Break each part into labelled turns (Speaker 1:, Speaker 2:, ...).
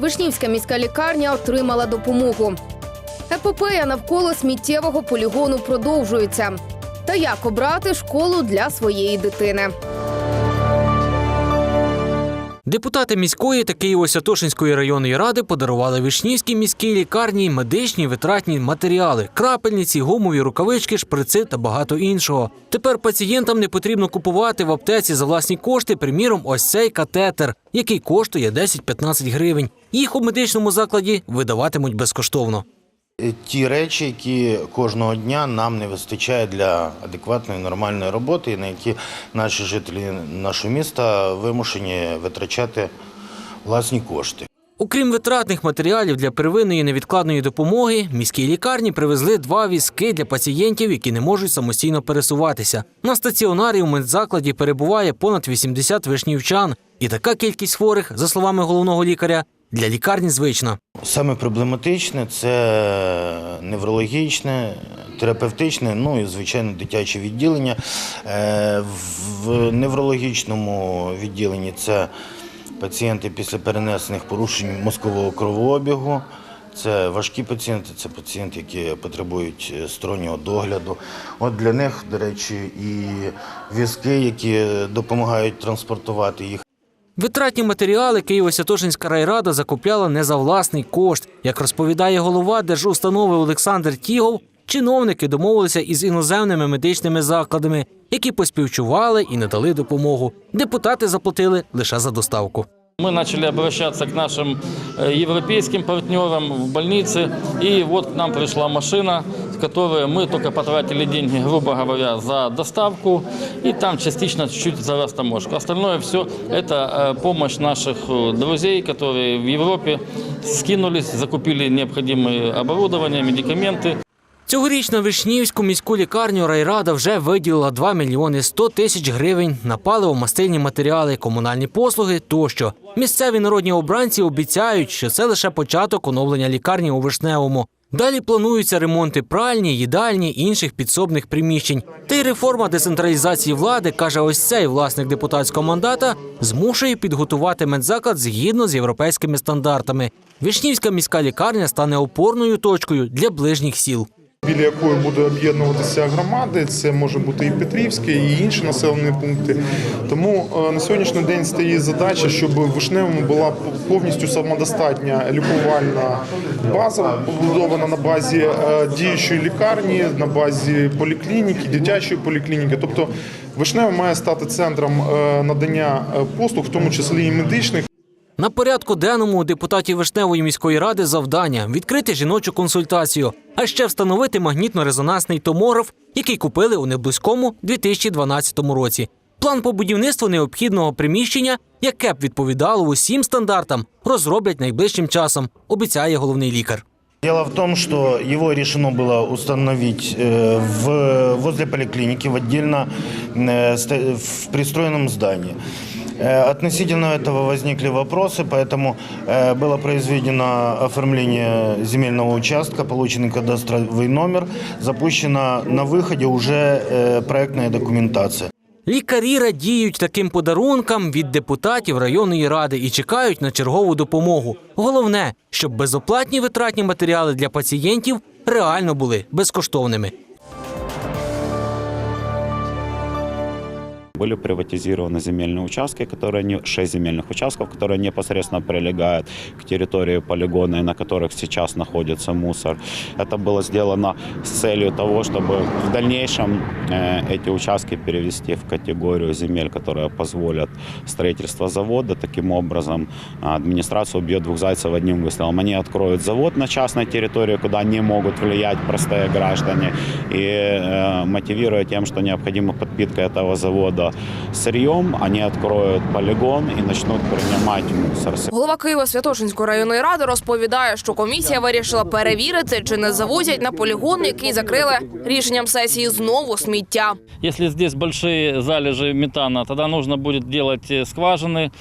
Speaker 1: Вишнівська міська лікарня отримала допомогу. Епопея навколо сміттєвого полігону продовжується. Та як обрати школу для своєї дитини?
Speaker 2: Депутати міської та Києво-Святошинської районної ради подарували Вишнівській міській лікарні медичні витратні матеріали, крапельниці, гумові рукавички, шприци та багато іншого. Тепер пацієнтам не потрібно купувати в аптеці за власні кошти, приміром, ось цей катетер, який коштує 10-15 гривень. Їх у медичному закладі видаватимуть безкоштовно.
Speaker 3: Е, Ті речі, які кожного дня нам не вистачає для адекватної нормальної роботи, і на які наші жителі нашого міста вимушені витрачати власні кошти.
Speaker 2: Окрім витратних матеріалів для первинної невідкладної допомоги, міській лікарні привезли два візки для пацієнтів, які не можуть самостійно пересуватися. На стаціонарі у медзакладі перебуває понад 80 вишнівчан, і така кількість хворих, за словами головного лікаря, для лікарні звична.
Speaker 3: Саме проблематичне це неврологічне, терапевтичне, ну і звичайно дитяче відділення. Е, В неврологічному відділенні це пацієнти після перенесених порушень мозкового кровообігу. Це важкі пацієнти, це пацієнти, які потребують е, стороннього догляду. От для них, до речі, і візки, які допомагають транспортувати їх.
Speaker 2: Витратні матеріали Києво-Святошинська райрада закупляла не за власний кошт. Як розповідає голова держустанови Олександр Тігов, чиновники домовилися із іноземними медичними закладами, які поспівчували і надали допомогу. Депутати заплатили лише за доставку.
Speaker 4: Мы начали обращаться к нашим э, европейским партнерам в больнице, и вот к нам пришла машина, в которой мы только потратили деньги, грубо говоря, за доставку, и там частично чуть-чуть за растаможку. Остальное все это э, помощь наших э, друзей, которые в Европе скинулись, закупили необходимое оборудование, медикаменты.
Speaker 2: Цьогоріч на Вишнівську міську лікарню райрада вже виділила 2 мільйони 100 тисяч гривень на паливо, мастильні матеріали, комунальні послуги тощо. Місцеві народні обранці обіцяють, що це лише початок оновлення лікарні у Вишневому. Далі плануються ремонти пральні, їдальні інших підсобних приміщень. Та й реформа децентралізації влади, каже ось цей власник депутатського мандата, змушує підготувати медзаклад згідно з європейськими стандартами. Вишнівська міська лікарня стане опорною точкою для ближніх сіл.
Speaker 5: Біля якої буде об'єднуватися громади. Це може бути і Петрівське, і інші населені пункти. Тому е, на сьогоднішній день стоїть задача, щоб в Вишневому була повністю самодостатня лікувальна база, побудована на базі е, діючої лікарні, на базі поліклініки, дитячої поліклініки. Тобто Вишневе має стати центром е, надання послуг, в тому числі і медичних.
Speaker 2: На порядку денному у депутатів Вишневої міської ради завдання відкрити жіночу консультацію, а ще встановити магнітно-резонансний томограф, який купили у неблизькому 2012 році. План по будівництву необхідного приміщення, яке б відповідало усім стандартам, розроблять найближчим часом, обіцяє головний лікар.
Speaker 3: Дело в том, что его решено было установить э, в, возле поликлиники в отдельно э, ста- в пристроенном здании. Э, Относительно этого возникли вопросы, поэтому э, было произведено оформление земельного участка, полученный кадастровый номер, запущена на выходе уже э, проектная документация.
Speaker 2: Лікарі радіють таким подарункам від депутатів районної ради і чекають на чергову допомогу. Головне, щоб безоплатні витратні матеріали для пацієнтів реально були безкоштовними.
Speaker 6: Были приватизированы земельные участки, которые не, 6 земельных участков, которые непосредственно прилегают к территории полигона и на которых сейчас находится мусор. Это было сделано с целью того, чтобы в дальнейшем э, эти участки перевести в категорию земель, которые позволят строительство завода. Таким образом, администрация убьет двух зайцев одним выстрелом. Они откроют завод на частной территории, куда не могут влиять простые граждане, и э, мотивируя тем, что необходима подпитка этого завода сырьем, они откроют полигон и начнут принимать мусор.
Speaker 7: Голова Києва Святошинської районної ради розповідає, що комісія вирішила перевірити, чи не завозять на полігон, який закрили рішенням сесії знову сміття.
Speaker 4: Если здесь большие залежи метана, тогда нужно будет делать э, скважины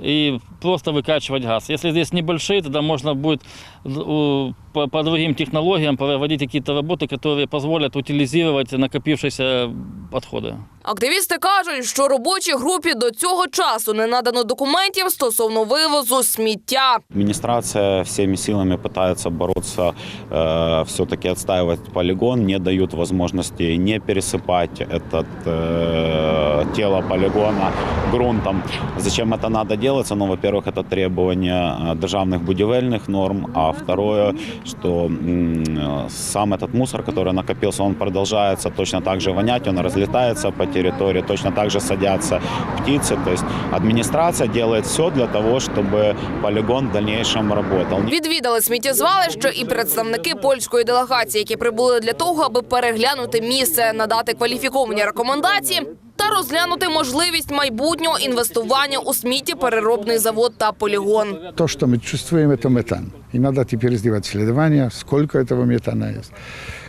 Speaker 8: и просто выкачивать газ. Если здесь небольшие, тогда можно будет у- по, по другим технологиям проводить какие-то работы, которые позволят утилизировать накопившиеся отходы.
Speaker 4: Активісти кажуть, що робочій групі до цього часу не надано документів стосовно вивозу сміття.
Speaker 6: Администрация всеми силами пытается бороться, э, все-таки отстаивать полигон, не дают возможности не пересыпать этот э, тело полигона грунтом. Зачем это надо делать? Ну, во-первых, это требование э, державных будивельных норм, а второе, что м, э, сам этот мусор, который накопился, он продолжается точно так же вонять, он разлетается по территории, точно так же садятся птицы. То есть администрация делает все для того, чтобы полигон в дальнейшем работал.
Speaker 4: Відвідали сміттєзвалище і представники польської делегації, які прибули для того, аби переглянути місце, надати кваліфіковані рекомендації та розглянути можливість майбутнього інвестування у сміттєпереробний завод та полігон.
Speaker 9: То, что мы чувствуем, это метан. И надо теперь сделать исследования, сколько этого метана есть,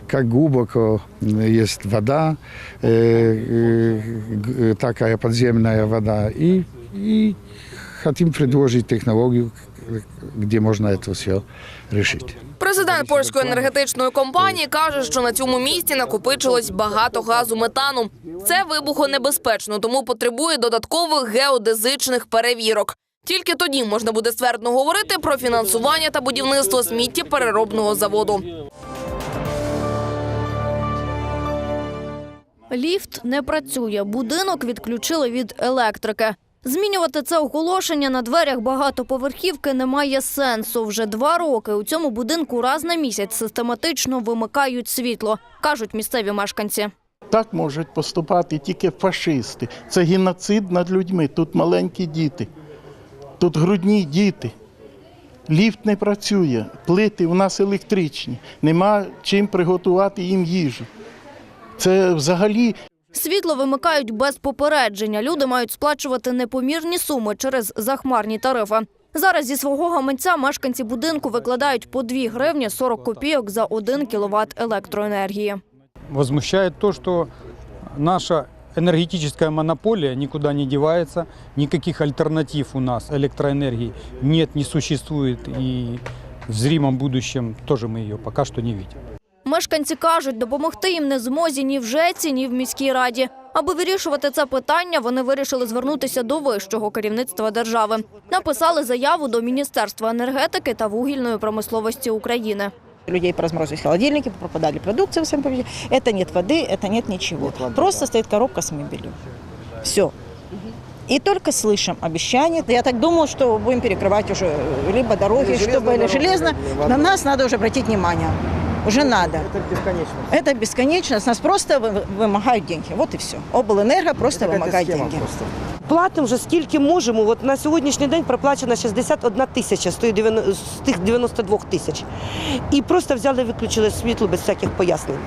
Speaker 9: как глубоко м, есть вода, э, э, г- такая подземная вода. И, и хотим предложить технологию, где можно это все решить.
Speaker 4: Президент польської енергетичної компанії каже, що на цьому місці накопичилось багато газу метану. Це вибухонебезпечно, тому потребує додаткових геодезичних перевірок. Тільки тоді можна буде ствердно говорити про фінансування та будівництво сміттєпереробного заводу.
Speaker 10: Ліфт не працює, будинок відключили від електрики. Змінювати це оголошення на дверях багатоповерхівки немає сенсу. Вже два роки у цьому будинку раз на місяць систематично вимикають світло, кажуть місцеві мешканці.
Speaker 11: Так можуть поступати тільки фашисти. Це геноцид над людьми. Тут маленькі діти, тут грудні діти. Ліфт не працює, плити у нас електричні, нема чим приготувати їм їжу. Це взагалі
Speaker 10: Світло вимикають без попередження. Люди мають сплачувати непомірні суми через захмарні тарифи. Зараз зі свого гаманця мешканці будинку викладають по 2 гривні 40 копійок за 1 кіловат електроенергії.
Speaker 12: Возмущает то, что наша энергетическая монополия никуда не девается, никаких альтернатив у нас электроэнергии нет, не существует, и в зримом будущем тоже мы ее пока что не видим.
Speaker 10: Мешканці кажуть, допомогти їм не змозі ні в ЖЕЦі, ні в міській раді. Аби вирішувати це питання, вони вирішили звернутися до вищого керівництва держави. Написали заяву до Міністерства енергетики та вугільної промисловості України.
Speaker 13: Людей поразморозились холодильники, пропадали продукции в своем помещении. Это нет воды, это нет ничего. Просто стоит коробка с мебелью. Все. И только слышим обещания. Я так думаю, что будем перекрывать уже э, либо дороги, чтобы или железно. На нас надо уже обратить внимание. Уже надо. Это бесконечно. Это бесконечно. С нас просто вы- вымогают деньги. Вот и все. Облэнерго просто вымогает деньги.
Speaker 14: Платимо вже скільки можемо. От на сьогоднішній день проплачено 61 тисяча з тої дев'яно- з тих 92 тисяч. І просто взяли і виключили світло без всяких пояснень.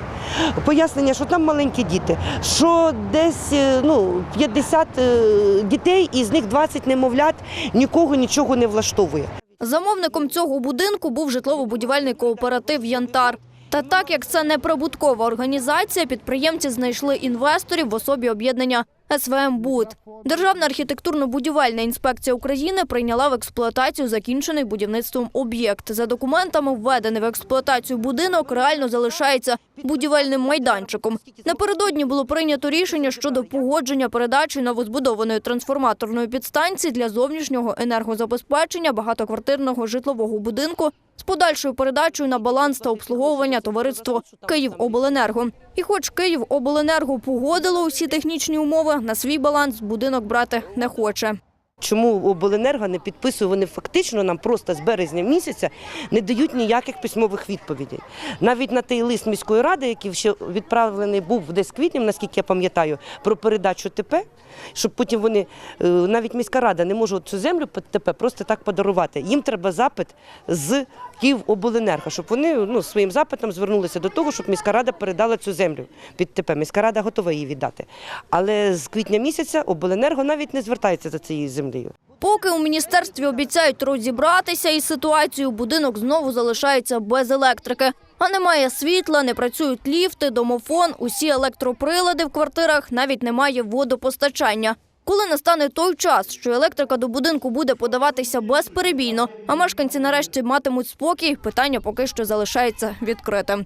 Speaker 14: Пояснення, що там маленькі діти, що десь е, ну, 50 е, дітей, і з них 20 немовлят, нікого нічого не влаштовує.
Speaker 10: Замовником цього будинку був житлово-будівельний кооператив Янтар. Та так як це не прибуткова організація, підприємці знайшли інвесторів в особі об'єднання СВМ Буд. Державна архітектурно-будівельна інспекція України прийняла в експлуатацію закінчений будівництвом об'єкт. За документами, введений в експлуатацію будинок реально залишається будівельним майданчиком. Напередодні було прийнято рішення щодо погодження передачі новозбудованої трансформаторної підстанції для зовнішнього енергозабезпечення багатоквартирного житлового будинку з подальшою передачею на баланс та обслуговування товариство «Київобленерго». І хоч «Київобленерго» погодило усі технічні умови, на свій баланс будинок брати не хоче.
Speaker 14: Чому обленерго не підписує? Вони фактично нам просто з березня місяця не дають ніяких письмових відповідей. Навіть на той лист міської ради, який ще відправлений був десь квітнем, наскільки я пам'ятаю, про передачу ТП, щоб потім вони е, навіть міська рада не може цю землю під ТП просто так подарувати. Їм треба запит з Київобленерго, щоб вони ну, своїм запитом звернулися до того, щоб міська рада передала цю землю під ТП. Міська рада готова її віддати. Але з квітня місяця обленерго навіть не звертається за цією землею.
Speaker 10: Поки у міністерстві обіцяють розібратися із ситуацією, будинок знову залишається без електрики. А немає світла, не працюють ліфти, домофон, усі електроприлади в квартирах, навіть немає водопостачання. Коли настане той час, що електрика до будинку буде подаватися безперебійно, а мешканці нарешті матимуть спокій, питання поки що залишається відкритим.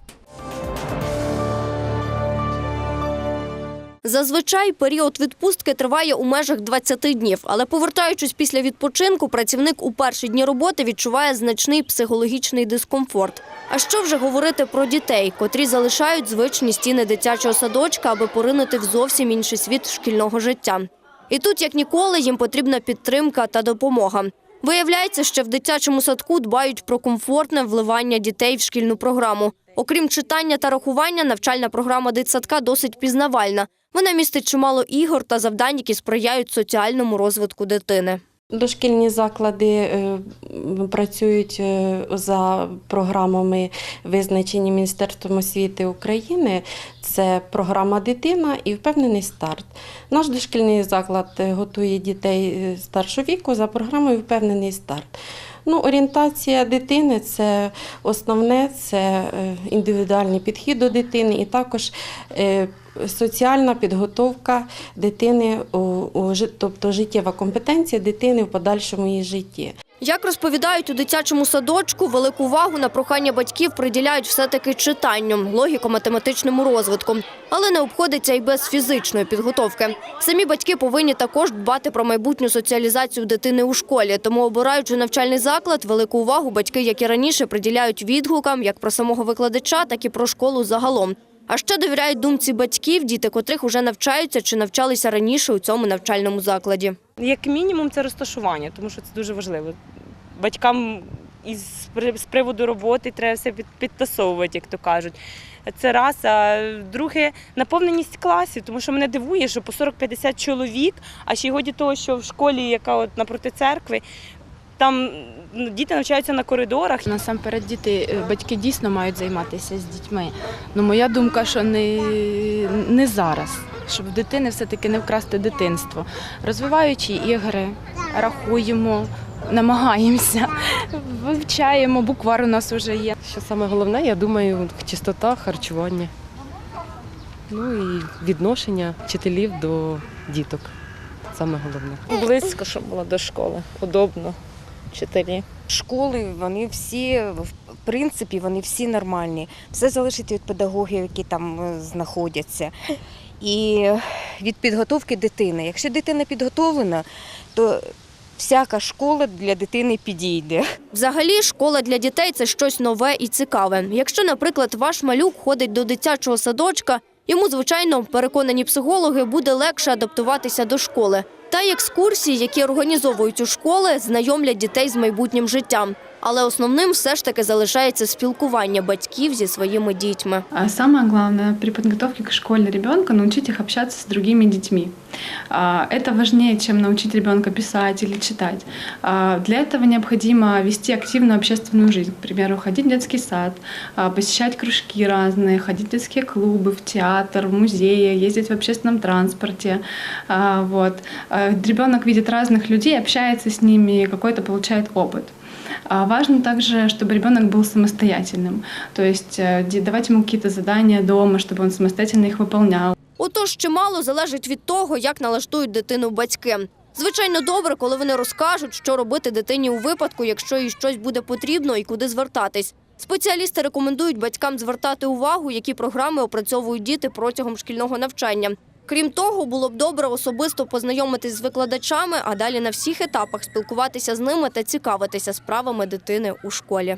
Speaker 10: Зазвичай період відпустки триває у межах 20 днів, але повертаючись після відпочинку, працівник у перші дні роботи відчуває значний психологічний дискомфорт. А що вже говорити про дітей, котрі залишають звичні стіни дитячого садочка, аби поринути в зовсім інший світ шкільного життя. І тут, як ніколи, їм потрібна підтримка та допомога. Виявляється, що в дитячому садку дбають про комфортне вливання дітей в шкільну програму. Окрім читання та рахування, навчальна програма дитсадка досить пізнавальна. Вона містить чимало ігор та завдань, які сприяють соціальному розвитку дитини.
Speaker 15: Дошкільні заклади е, працюють е, за програмами, визначені Міністерством освіти України. Це програма Дитина і впевнений старт. Наш дошкільний заклад е, готує дітей старшого віку за програмою Впевнений старт. Ну, орієнтація дитини це основне, це індивідуальний підхід до дитини і також соціальна підготовка дитини, тобто життєва компетенція дитини в подальшому її житті.
Speaker 10: Як розповідають у дитячому садочку, велику увагу на прохання батьків приділяють все-таки читанню, логіко-математичному розвитку, але не обходиться і без фізичної підготовки. Самі батьки повинні також дбати про майбутню соціалізацію дитини у школі. Тому, обираючи навчальний заклад, велику увагу батьки, як і раніше, приділяють відгукам як про самого викладача, так і про школу загалом. А ще довіряють думці батьків, діти котрих уже навчаються чи навчалися раніше у цьому навчальному закладі.
Speaker 16: Як мінімум, це розташування, тому що це дуже важливо. Батькам із з приводу роботи треба все під- підтасовувати, як то кажуть. Це раз. А друге, наповненість класів, тому що мене дивує, що по 40-50 чоловік, а ще й годі того, що в школі, яка от напроти церкви, там ну, діти навчаються на коридорах.
Speaker 17: Насамперед діти, е, батьки дійсно мають займатися з дітьми. Ну, моя думка, що не, не зараз, щоб в дитини все-таки не вкрасти дитинство. Розвиваючи ігри, рахуємо, намагаємося, вивчаємо, буквар у нас вже є.
Speaker 18: Що саме головне, я думаю, чистота харчування. Ну і відношення вчителів до діток. Саме головне.
Speaker 1: Близько, щоб було до школи. Удобно. Вчителі. Школи, вони всі, в принципі, вони всі нормальні. Все залежить від педагогів, які там е, знаходяться. І від підготовки дитини. Якщо дитина підготовлена, то всяка школа для дитини підійде.
Speaker 10: Взагалі, школа для дітей це щось нове і цікаве. Якщо, наприклад, ваш малюк ходить до дитячого садочка, йому, звичайно, переконані психологи, буде легше адаптуватися до школи. Та й екскурсії, які організовують у школи, знайомлять дітей з майбутнім життям. Але основним все ж таки залишається спілкування батьків зі своїми дітьми.
Speaker 5: А Самое главное при подготовке к школе ребенка научить их общаться с другими детьми. А, Это важнее, чем научить ребенка писать или читать. А, Для этого необходимо вести активную общественную жизнь. К примеру, ходить в детский сад, а, посещать кружки разные, ходить в детские клубы, в театр, в музеи, ездить в общественном транспорте. А, Вот. Ребенок видит разных людей, общается с ними, какой-то получает опыт. А Важно также, чтобы ребенок был самостоятельным. То есть э, де- давать ему какие-то задания дома, чтобы он самостоятельно их выполнял.
Speaker 10: Отож, чимало залежить від того, як налаштують дитину батьки. Звичайно, добре, коли вони розкажуть, що робити дитині у випадку, якщо їй щось буде потрібно і куди звертатись. Спеціалісти рекомендують батькам звертати увагу, які програми опрацьовують діти протягом шкільного навчання. Крім того, було б добре особисто познайомитись з викладачами, а далі на всіх етапах спілкуватися з ними та цікавитися справами дитини у школі.